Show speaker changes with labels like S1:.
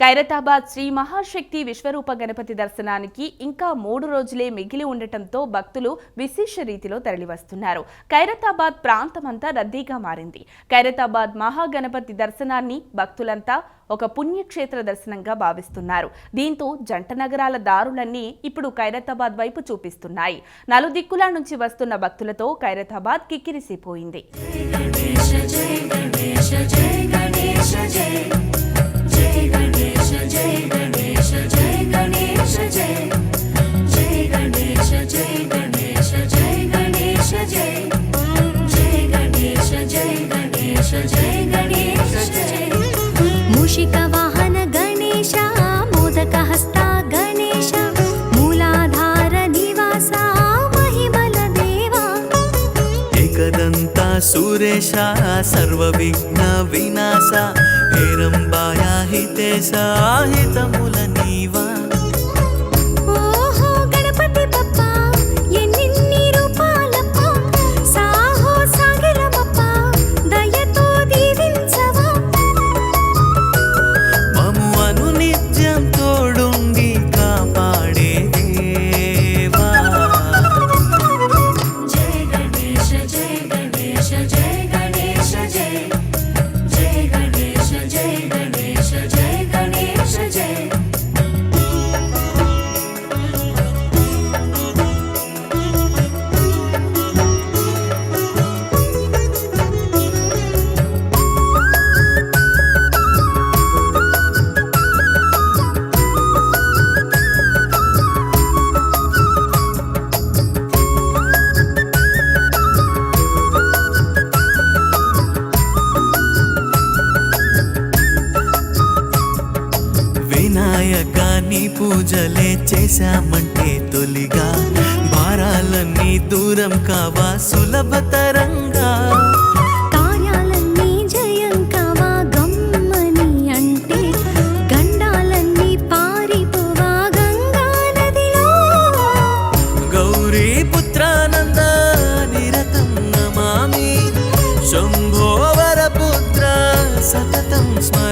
S1: ఖైరతాబాద్ శ్రీ మహాశక్తి విశ్వరూప గణపతి దర్శనానికి ఇంకా మూడు రోజులే మిగిలి ఉండటంతో భక్తులు విశేష రీతిలో తరలివస్తున్నారు. ఖైరతాబాద్ ప్రాంతమంతా రద్దీగా మారింది. ఖైరతాబాద్ మహాగణపతి దర్శనాన్ని భక్తులంతా ఒక పుణ్యక్షేత్ర దర్శనంగా భావిస్తున్నారు. దీంతో జంట నగరాల దారులన్నీ ఇప్పుడు ఖైరతాబాద్ వైపు చూపిస్తున్నాయి. నలుదిక్కుల నుంచి వస్తున్న భక్తులతో ఖైరతాబాద్ కిక్కిరిసిపోయింది.
S2: मूषिकवाहन गणेश मोदकहस्ता गणेश मूलाधार निवासा महिमल देवा
S3: एकदन्ता सुरेश सर्वविघ्न विनाश हेरम्बाया हितेशा हितमुल నీవా వినాయక నీ పూజలే చేశామంటే తొలిగా. భారాలన్నీ దూరం కావా సులభతరంగా
S2: కార్యాలన్నీ జయం కావా గమ్మని అంటే. గండాలన్నీ పారిపోవా గంగా నదిలో.
S3: గౌరీ పుత్రానంద నిరతం నమామి శంభోవర పుత్ర సతతం స్మరామి